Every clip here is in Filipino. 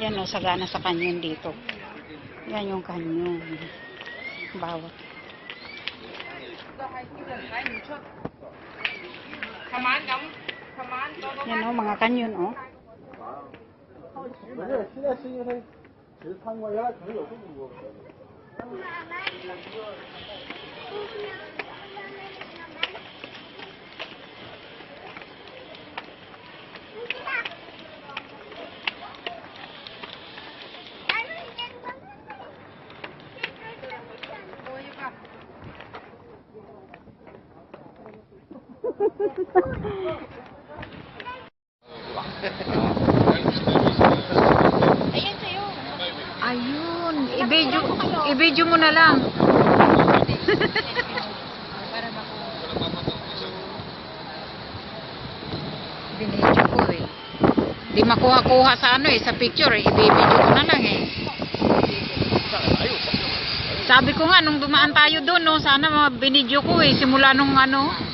Yan o, sagana sa kanyon dito. Yan yung kanyon. Bawat. Yan o, mga kanyon o. 不 Ayan sa'yo. Ayun. I-video, i-video mo na lang. Para Binidyo ko eh. Di makuha-kuha sa ano eh, sa picture eh. I-video ko na lang eh. Sabi ko nga, nung dumaan tayo doon, no, sana binidyo ko eh, simula nung ano,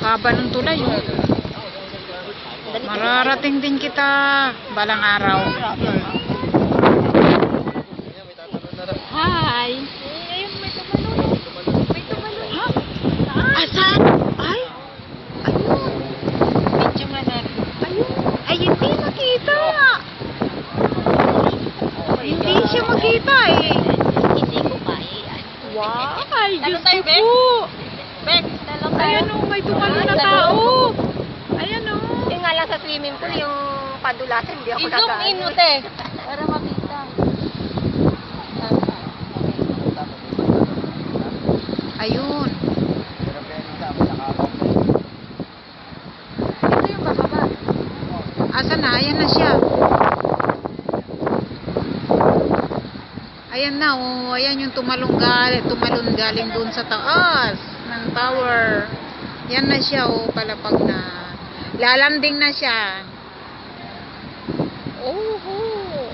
haba ng tulay. Oh. Mararating din kita balang araw. Hi! Ayun, may tumalon. May tumalon. Ha? Ay! Ayun! Medyo manar. Ayun! Ay, hindi makita! Hindi siya makita eh. Ko pa eh. Ay, Diyos ko po! Ayan o, may tumalon na tao! Ayan o! Yung nga lang sa swimming pool, yung padulasan, hindi ako I-zoom nagaan. in mo, te. Para makita. Ayun! Ito yung bababa. Asa na? Ayan na siya. Ayan na, oh. Ayan yung tumalong galing, tumalon galing dun sa taas ng tower. Yan na siya, oh. Palapag na. Lalanding na siya. Oh, oh.